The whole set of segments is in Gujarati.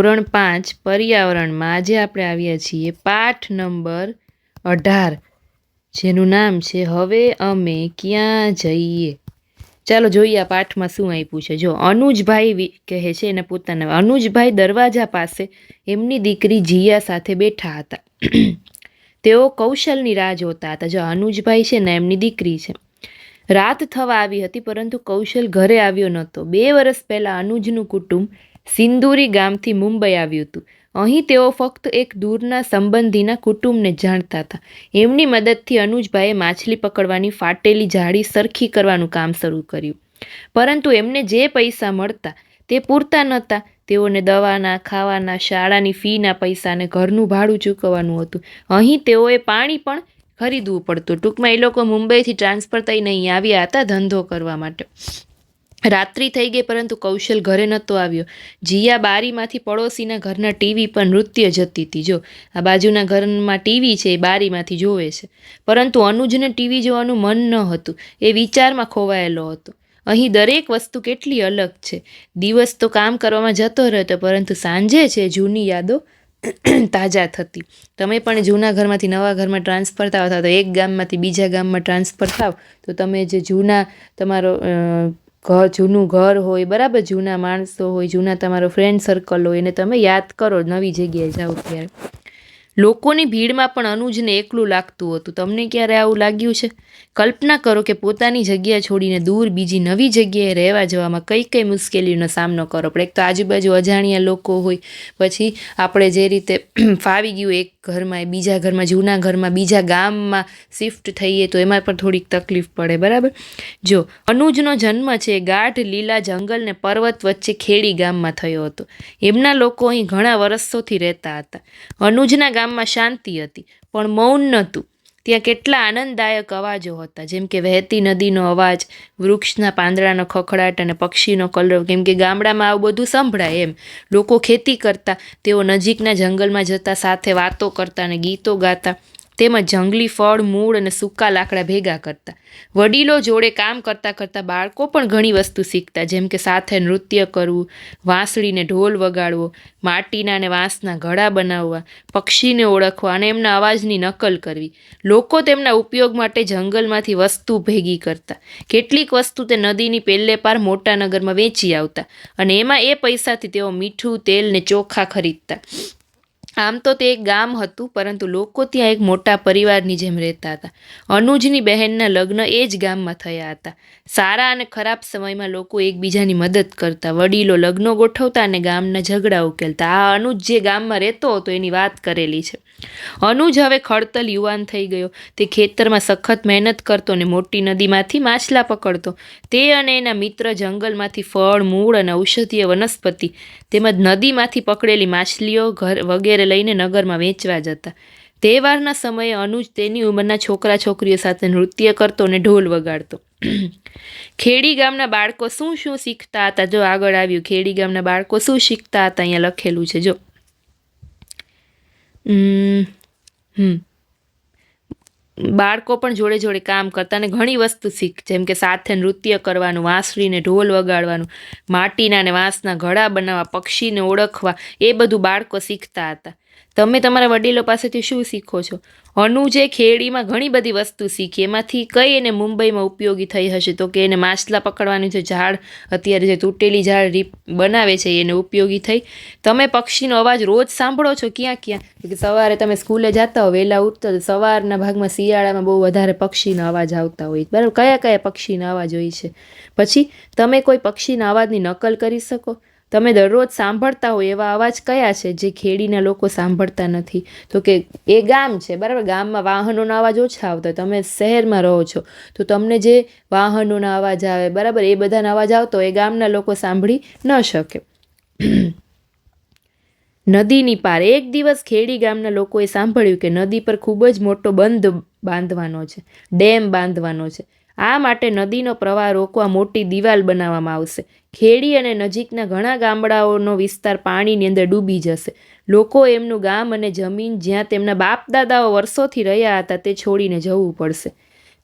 ધોરણ પાંચ પર્યાવરણમાં આજે આપણે આવ્યા છીએ પાઠ નંબર અઢાર, જેનું નામ છે હવે અમે ક્યાં જઈએ? ચાલો જોઈએ આ પાઠમાં શું આપ્યું છે. જો, અનુજભાઈ કહે છે એને પોતાના અનુજભાઈ દરવાજા પાસે એમની દીકરી જીયા સાથે બેઠા હતા. તેઓ કૌશલની રાહ જોતા હતા. જો, અનુજભાઈ છે ને એમની દીકરી છે. રાત થવા આવી હતી, પરંતુ કૌશલ ઘરે આવ્યો નહોતો. બે વર્ષ પહેલાં અનુજનું કુટુંબ સિંદુરી ગામથી મુંબઈ આવ્યું હતું. અહીં તેઓ ફક્ત એક દૂરના સંબંધીના કુટુંબને જાણતા હતા. એમની મદદથી અનુજભાઈએ માછલી પકડવાની ફાટેલી જાળી સરખી કરવાનું કામ શરૂ કર્યું. પરંતુ એમને જે પૈસા મળતા તે પૂરતા નહોતા. તેઓને દવાના, ખાવાના, શાળાની ફીના પૈસાને ઘરનું ભાડું ચૂકવવાનું હતું. અહીં તેઓએ પાણી પણ ખરીદવું પડતું. ટૂંકમાં એ લોકો મુંબઈથી ટ્રાન્સફર થઈને અહીં આવ્યા હતા ધંધો કરવા માટે. રાત્રિ થઈ ગઈ પરંતુ કૌશલ ઘરે નહોતો આવ્યો. જીયા બારીમાંથી પડોશીના ઘરના ટીવી પર નૃત્ય જતી હતી. જો, આ બાજુના ઘરમાં ટીવી છે, એ બારીમાંથી જોવે છે. પરંતુ અનુજને ટીવી જોવાનું મન ન હતું, એ વિચારમાં ખોવાયેલો હતો. અહીં દરેક વસ્તુ કેટલી અલગ છે. દિવસ તો કામ કરવામાં જતો રહેતો, પરંતુ સાંજે છે, જૂની યાદો તાજા થતી. તમે પણ જૂના ઘરમાંથી નવા ઘરમાં ટ્રાન્સફર થાવ તો એક ગામમાંથી બીજા ગામમાં ટ્રાન્સફર થાવ, તો તમે જે જૂના તમારો ઘર જૂનું ઘર હોય, બરાબર જૂના માણસો હોય, જૂના તમારો ફ્રેન્ડ સર્કલ હોય, એને તમે યાદ કરો, નવી જગ્યાએ જાઓ ત્યારે. લોકોની ભીડમાં પણ અનુજને એકલું લાગતું હતું. તમને ક્યારે આવું લાગ્યું છે? કલ્પના કરો કે પોતાની જગ્યા છોડીને દૂર બીજી નવી જગ્યાએ રહેવા જવામાં કઈ કઈ મુશ્કેલીઓનો સામનો કરવો પડે એક તો આજુબાજુ અજાણ્યા લોકો હોય, પછી આપણે જે રીતે ફાવી ગયું એક ઘરમાં, એ બીજા ઘરમાં, જૂના ઘરમાં, બીજા ગામમાં શિફ્ટ થઈએ તો એમાં પણ થોડીક તકલીફ પડે, બરાબર? જો, અનુજનો જન્મ છે ગાઢ લીલા જંગલ ને પર્વત વચ્ચે ખેડી ગામમાં થયો હતો. એમના લોકો અહીં ઘણા વર્ષોથી રહેતા હતા. અનુજના ગામમાં શાંતિ હતી, પણ મૌન નહોતું. ત્યાં કેટલા આનંદદાયક અવાજો હતા, જેમ કે વહેતી નદીનો અવાજ, વૃક્ષના પાંદડાનો ખખડાટ અને પક્ષીનો કલરવ, કેમ કે ગામડામાં આવું બધું સંભળાય એમ. લોકો ખેતી કરતા, તેઓ નજીકના જંગલમાં જતા, સાથે વાતો કરતા અને ગીતો ગાતા. તેમજ જંગલી ફળ, મૂળ અને સૂકા લાકડા ભેગા કરતા. વડીલો જોડે કામ કરતાં કરતાં બાળકો પણ ઘણી વસ્તુ શીખતા, જેમ કે સાથે નૃત્ય કરવું, વાંસળીને ઢોલ વગાડવો, માટીના અને વાંસના ઘડા બનાવવા, પક્ષીને ઓળખવા અને એમના અવાજની નકલ કરવી. લોકો તેમના ઉપયોગ માટે જંગલમાંથી વસ્તુ ભેગી કરતા. કેટલીક વસ્તુ તે નદીની પેલ્લે પાર મોટા નગરમાં વેચી આવતા અને એમાં એ પૈસાથી તેઓ મીઠું તેલ ને ચોખા ખરીદતા. આમ તો તે એક ગામ હતું, પરંતુ લોકો ત્યાં એક મોટા પરિવારની જેમ રહેતા હતા. અનુજની બહેનના લગ્ન એ જ ગામમાં થયા હતા. સારા અને ખરાબ સમયમાં લોકો એકબીજાની મદદ કરતા, વડીલો લગ્નો ગોઠવતા અને ગામના ઝઘડા ઉકેલતા. આ અનુજ જે ગામમાં રહેતો હતો એની વાત કરેલી છે. અનુજ હવે ખડતલ યુવાન થઈ ગયો. તે ખેતરમાં સખત મહેનત કરતો અને મોટી નદીમાંથી માછલા પકડતો. તે અને એના મિત્ર જંગલમાંથી ફળ, મૂળ અને ઔષધીય વનસ્પતિ તેમજ નદીમાંથી પકડેલી માછલીઓ, ઘર વગેરે લઈને નગરમાં વેચવા જતા. તહેવારના સમયે અનુજ તેની ઉંમરના છોકરા છોકરીઓ સાથે નૃત્ય કરતો અને ઢોલ વગાડતો. ખેડી ગામના બાળકો શું શું શીખતા હતા? જો આગળ આવ્યું, ખેડી ગામના બાળકો શું શીખતા હતા? અહીંયા લખેલું છે, જો. હમ બાળકો પણ જોડે જોડે કામ કરતા અને ઘણી વસ્તુ શીખ. જેમ કે સાથે નૃત્ય કરવાનું, વાંસળીને ઢોલ વગાડવાનું, માટીના અને વાંસના ઘડા બનાવવા, પક્ષીને ઓળખવા, એ બધું બાળકો શીખતા હતા. તમે તમારા વડીલો પાસેથી શું શીખો છો? અનુજે ખેડીમાં ઘણી બધી વસ્તુ શીખી, એમાંથી કઈ એને મુંબઈમાં ઉપયોગી થઈ હશે? તો કે એને માછલા પકડવાનું જે ઝાડ, અત્યારે જે તૂટેલી ઝાડ રીપ બનાવે છે, એને ઉપયોગી થઈ. તમે પક્ષીનો અવાજ રોજ સાંભળો છો? ક્યાં ક્યાં? કે સવારે તમે સ્કૂલે જતા હો વહેલા ઉઠતા સવારના ભાગમાં શિયાળામાં બહુ વધારે પક્ષીના અવાજ આવતા હોય. બરાબર, કયા કયા પક્ષીના અવાજ હોય છે? પછી તમે કોઈ પક્ષીના અવાજની નકલ કરી શકો? તમે દરરોજ સાંભળતા હોય એવા અવાજ કયા છે જે ખેડીના લોકો સાંભળતા નથી? તો કે એ ગામ છે, બરાબર? ગામમાં વાહનોના અવાજ ઓછા આવતા તમે શહેરમાં રહો છો, તો તમને જે વાહનોના અવાજ આવે, બરાબર? એ બધાના અવાજ આવતો એ ગામના લોકો સાંભળી ન શકે. નદીની પાર. એક દિવસ ખેડી ગામના લોકોએ સાંભળ્યું કે નદી પર ખૂબ જ મોટો બંધ બાંધવાનો છે, ડેમ બાંધવાનો છે. આ માટે નદીનો પ્રવાહ રોકવા મોટી દિવાલ બનાવવામાં આવશે. ખેડી અને નજીકના ઘણા ગામડાઓનો વિસ્તાર પાણીની અંદર ડૂબી જશે. લોકો એમનું ગામ અને જમીન જ્યાં તેમના બાપ દાદાઓ વર્ષોથી રહ્યા હતા તે છોડીને જવું પડશે.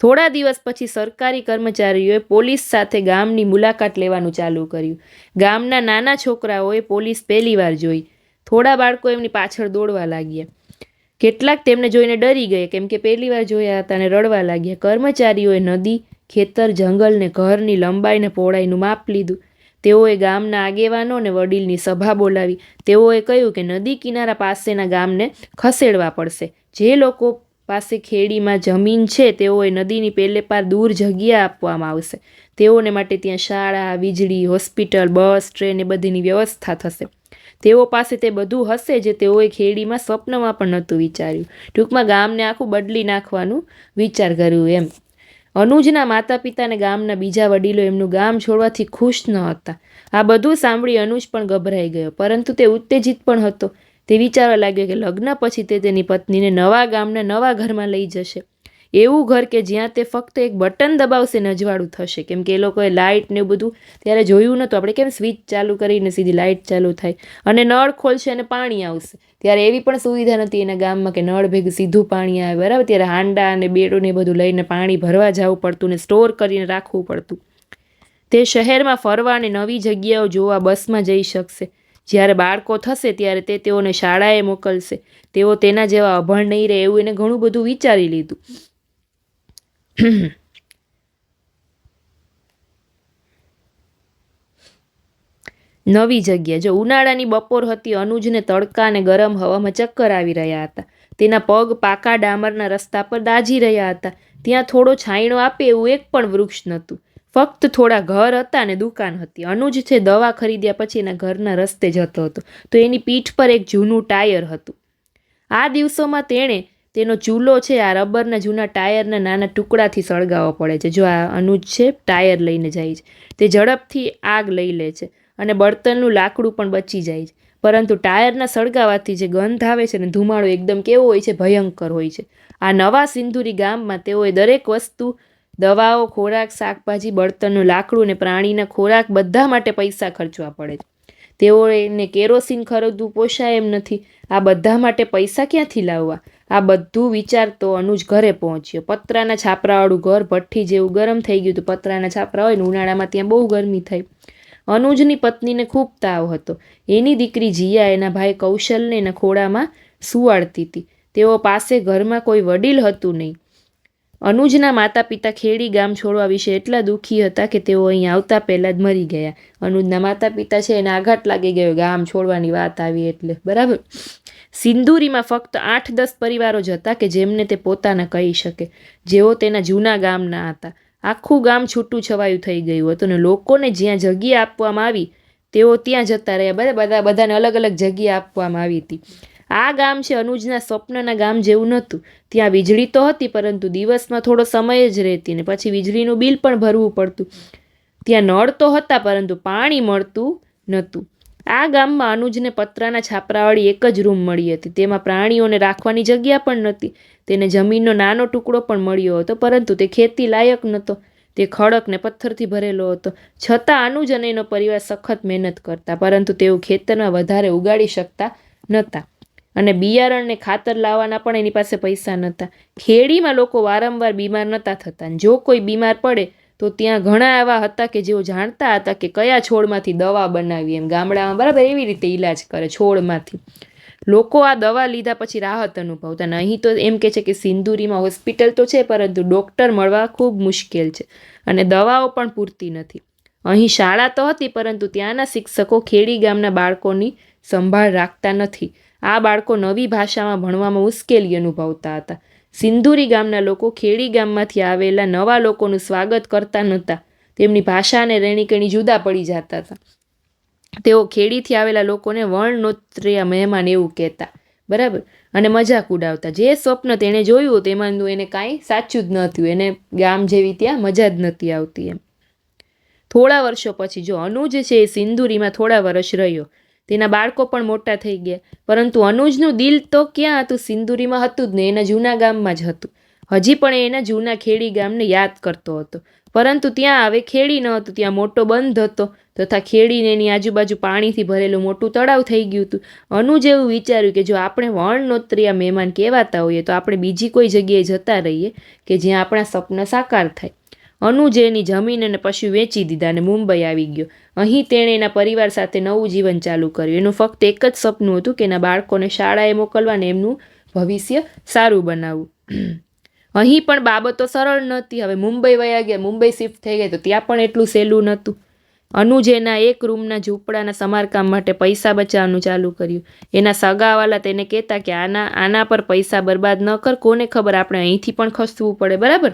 થોડા દિવસ પછી સરકારી કર્મચારીઓએ પોલીસ સાથે ગામની મુલાકાત લેવાનું ચાલુ કર્યું. ગામના નાના છોકરાઓએ પોલીસ પહેલીવાર જોઈ. થોડા બાળકો એમની પાછળ દોડવા લાગ્યા. કેટલાક તેમને જોઈને ડરી ગયા, કેમ કે પહેલી વાર જોયા હતા અને રડવા લાગ્યા. કર્મચારીઓએ નદી, ખેતર, જંગલ ને ઘરની લંબાઈ ને પહોળાઈનું માપ લીધું. તેઓએ ગામના આગેવાનો અને વડીલની સભા બોલાવી. તેઓએ કહ્યું કે નદી કિનારા પાસેના ગામને ખસેડવા પડશે. જે લોકો પાસે ખેડીમાં જમીન છે, તેઓએ નદીની પેલે પાર દૂર જગ્યા આપવામાં આવશે. તેઓને માટે ત્યાં શાળા, વીજળી, હોસ્પિટલ, બસ, ટ્રેન એ બધીની વ્યવસ્થા થશે. તેઓ પાસે તે બધું હશે જે તેઓએ ખેડીમાં સ્વપ્નમાં પણ નહોતું વિચાર્યું. ટૂંકમાં ગામને આખું બદલી નાખવાનું વિચાર કર્યું એમ. અનુજના માતા પિતા અને ગામના બીજા વડીલો એમનું ગામ છોડવાથી ખુશ ન હતા. આ બધું સાંભળી અનુજ પણ ગભરાઈ ગયો, પરંતુ તે ઉત્તેજિત પણ હતો. તે વિચારવા લાગ્યો કે લગ્ન પછી તે તેની પત્નીને નવા ગામના નવા ઘરમાં લઈ જશે. એવું ઘર કે જ્યાં તે ફક્ત એક બટન દબાવશે ને અજવાળું થશે. કેમ કે એ લોકોએ લાઇટ ને એવું બધું ત્યારે જોયું નહોતું. આપણે કેમ સ્વિચ ચાલુ કરીને સીધી લાઇટ ચાલુ થાય? અને નળ ખોલશે અને પાણી આવશે. ત્યારે એવી પણ સુવિધા નથી એના ગામમાં કે નળ ભેગું સીધું પાણી આવે. બરાબર? ત્યારે હાંડા અને બેડો ને બધું લઈને પાણી ભરવા જવું પડતું ને સ્ટોર કરીને રાખવું પડતું. તે શહેરમાં ફરવા અને નવી જગ્યાઓ જોવા બસમાં જઈ શકશે. જ્યારે બાળકો થશે ત્યારે તે તેઓને શાળાએ મોકલશે. તેઓ તેના જેવા અભણ નહીં રહે એવું એને ઘણું બધું વિચારી લીધું. નવી જગ્યા. જો ઉનાળાની બપોર હતી, અનુજને તડકા અને ગરમ હવામાં ચક્કર આવી રહ્યા હતા. તેના પગ પાકા ડામરના રસ્તા પર દાજી રહ્યા હતા. ત્યાં થોડો છાંયડો આપે એવું એક પણ વૃક્ષ નહોતું. ફક્ત થોડા ઘર હતા અને દુકાન હતી. અનુજ છે દવા ખરીદ્યા પછી એના ઘરના રસ્તે જતો હતો. તો એની પીઠ પર એક જૂનું ટાયર હતું. આ દિવસોમાં તેણે તેનો ચૂલો છે, આ રબરના જૂના ટાયરના નાના ટુકડાથી સળગાવવો પડે છે. જો આ અનુજ છે ટાયર લઈને જાય છે. તે ઝડપથી આગ લઈ લે છે અને બળતણનું લાકડું પણ બચી જાય છે. પરંતુ ટાયરના સળગાવાથી જે ગંધ આવે છે ને, ધુમાડો એકદમ કેવો હોય છે, ભયંકર હોય છે. આ નવા સિંધુરી ગામમાં તેઓએ દરેક વસ્તુ, દવાઓ, ખોરાક, શાકભાજી, બળતણનું લાકડું અને પ્રાણીના ખોરાક બધા માટે પૈસા ખર્ચવા પડે છે. તેઓને કેરોસીન ખરીદવું પોષાય એમ નથી. આ બધા માટે પૈસા ક્યાંથી લાવવા? આ બધું વિચારતો અનુજ ઘરે પહોંચ્યો. પતરાના છાપરાવાળું ઘર ભઠ્ઠી જેવું ગરમ થઈ ગયું હતું. પતરાના છાપરા હોય ને ઉનાળામાં ત્યાં બહુ ગરમી થઈ અનુજની પત્નીને ખૂબ તાવ હતો. એની દીકરી જીયા એના ભાઈ કૌશલને એના ખોળામાં સુવાડતી હતી. તેઓ પાસે ઘરમાં કોઈ વડીલ હતું નહીં. અનુજના માતા પિતા ખેડી ગામ છોડવા વિશે એટલા દુઃખી હતા કે તેઓ અહીં આવતા પહેલાં જ મરી ગયા. અનુજના માતા પિતા છે એને આઘાત લાગી ગયો ગામ છોડવાની વાત આવી એટલે. બરાબર? સિંદુરીમાં ફક્ત આઠ દસ પરિવારો જ હતા કે જેમને તે પોતાના કહી શકે. જેઓ તેના જૂના ગામના હતા. આખું ગામ છૂટું છવાયું થઈ ગયું હતું અને લોકોને જ્યાં જગ્યા આપવામાં આવી, તેઓ ત્યાં જતા રહ્યા. બધા બધા, બધાને અલગ અલગ જગ્યા આપવામાં આવી હતી. આ ગામ છે અનુજના સ્વપ્નના ગામ જેવું નહોતું. ત્યાં વીજળી તો હતી, પરંતુ દિવસમાં થોડો સમય જ રહેતી ને પછી વીજળીનું બિલ પણ ભરવું પડતું. ત્યાં નળ તો હતા, પરંતુ પાણી મળતું નહોતું. આ ગામમાં અનુજને પતરાના છાપરાવાળી એક જ રૂમ મળી હતી. તેમાં પ્રાણીઓને રાખવાની જગ્યા પણ નહોતી. તેને જમીનનો નાનો ટુકડો પણ મળ્યો હતો, પરંતુ તે ખેતી લાયક નહોતો. તે ખડક ને પથ્થરથી ભરેલો હતો. છતાં અનુજ અને એનો પરિવાર સખત મહેનત કરતા, પરંતુ તેઓ ખેતરમાં વધારે ઉગાડી શકતા નહોતા. અને બિયારણને ખાતર લાવવાના પણ એની પાસે પૈસા નહોતા. ખેડીમાં લોકો વારંવાર બીમાર નહોતા થતા. જો કોઈ બીમાર પડે તો ત્યાં ઘણા એવા હતા કે જેઓ જાણતા હતા કે કયા છોડમાંથી દવા બનાવી એમ. ગામડામાં બરાબર એવી રીતે ઈલાજ કરે છોડમાંથી. લોકો આ દવા લીધા પછી રાહત અનુભવતા અને અહીં તો એમ કે છે કે સિંદુરીમાં હોસ્પિટલ તો છે, પરંતુ ડૉક્ટર મળવા ખૂબ મુશ્કેલ છે અને દવાઓ પણ પૂરતી નથી. અહીં શાળા તો હતી, પરંતુ ત્યાંના શિક્ષકો ખેડી ગામના બાળકોની સંભાળ રાખતા નથી. આ બાળકો નવી ભાષામાં ભણવામાં મુશ્કેલી અનુભવતા હતા. સિંધુરી ગામના લોકો ખેડી ગામમાંથી આવેલા નવા લોકોનું સ્વાગત કરતા નહોતા. તેમની ભાષા અને રહેણીકરણી જુદા પડી જતા હતા. તેઓ ખેડીથી આવેલા લોકોને વર્ણનોત્રિયા મહેમાન એવું કહેતા. બરાબર? અને મજાક ઉડાવતા. જે સ્વપ્ન તેણે જોયું તેમાંનું એને કાંઈ સાચું જ નહોતું એને ગામ જેવી ત્યાં મજા જ નથી આવતી એમ. થોડા વર્ષો પછી જો અનુજ છે એ સિંદુરીમાં થોડા વર્ષ રહ્યો. તેના બાળકો પણ મોટા થઈ ગયા. પરંતુ અનુજનું દિલ તો ક્યાં હતું? સિંદુરીમાં હતું જ ને, એના જૂના ગામમાં જ હતું. હજી પણ એના જૂના ખેડી ગામને યાદ કરતો હતો. પરંતુ ત્યાં હવે ખેડી ન હતું, ત્યાં મોટો બંધ હતો તથા ખેડીને એની આજુબાજુ પાણીથી ભરેલું મોટું તળાવ થઈ ગયું હતું. અનુજ એવું વિચાર્યું કે જો આપણે વણનોત્રિયા મહેમાન કહેવાતા હોઈએ તો આપણે બીજી કોઈ જગ્યાએ જતા રહીએ કે જ્યાં આપણા સપના સાકાર થાય. અનુજેની જમીન અને પશુ વેચી દીધા અને મુંબઈ આવી ગયો. અહીં તેણે એના પરિવાર સાથે નવું જીવન ચાલુ કર્યું. એનું ફક્ત એક જ સપનું હતું કે એના બાળકોને શાળાએ મોકલવા એમનું ભવિષ્ય સારું બનાવવું. અહીં પણ બાબતો સરળ નહોતી. હવે મુંબઈ વયા ગયા, મુંબઈ શિફ્ટ થઈ ગઈ, તો ત્યાં પણ એટલું સહેલું નહોતું. અનુજેના એક રૂમના ઝૂંપડાના સમારકામ માટે પૈસા બચાવવાનું ચાલુ કર્યું. એના સગાવાલા તેને કહેતા કે આના આના પર પૈસા બરબાદ ન કર, કોને ખબર? આપણે અહીંથી પણ ખસવું પડે, બરાબર?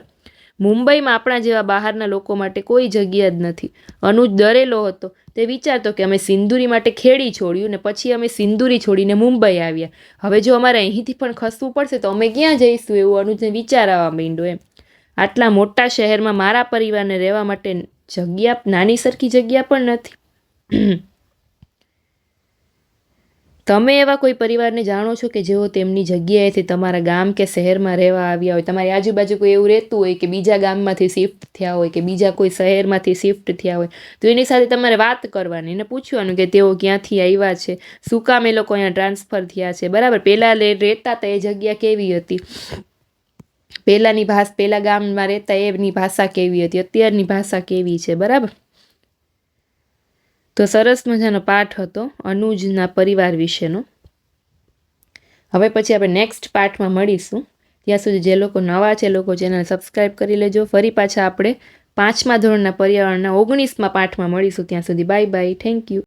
મુંબઈમાં આપણા જેવા બહારના લોકો માટે કોઈ જગ્યા જ નથી. અનુજ ડરેલો હતો. તે વિચારતો કે અમે સિંદુરી માટે ખેડી છોડ્યું ને પછી અમે સિંદુરી છોડીને મુંબઈ આવ્યા. હવે જો અમારે અહીંથી પણ ખસવું પડશે તો અમે ક્યાં જઈશું એવું અનુજને વિચાર આવવા માંડ્યો એમ. આટલા મોટા શહેરમાં મારા પરિવારને રહેવા માટે જગ્યા, નાની સરખી જગ્યા પણ નથી. તમે એવા કોઈ પરિવારને જાણો છો કે જેઓ તેમની જગ્યાએથી તમારા ગામ કે શહેરમાં રહેવા આવ્યા હોય? તમારી આજુબાજુ કોઈ એવું રહેતું હોય કે બીજા ગામમાંથી શિફ્ટ થયા હોય કે બીજા કોઈ શહેરમાંથી શિફ્ટ થયા હોય? તો એની સાથે તમારે વાત કરવાની અને પૂછવાનું કે તેઓ ક્યાંથી આવ્યા છે? શું કામ એ લોકો અહીંયા ટ્રાન્સફર થયા છે? બરાબર. પહેલાં લે, રહેતા હતા એ જગ્યા કેવી હતી? પહેલાંની ભાષા, પહેલાં ગામમાં રહેતા એની ભાષા કેવી હતી? અત્યારની ભાષા કેવી છે? બરાબર? તો સરસ મજાનો પાઠ હતો અનુજના પરિવાર વિશેનો. હવે પછી આપણે નેક્સ્ટ પાઠમાં મળીશું. ત્યાં સુધી જે લોકો નવા છે લોકો ચેનલ સબસ્ક્રાઈબ કરી લેજો. ફરી પાછા આપણે પાંચમા ધોરણના પર્યાવરણના ઓગણીસમાં પાઠમાં મળીશું. ત્યાં સુધી બાય બાય થેન્ક યુ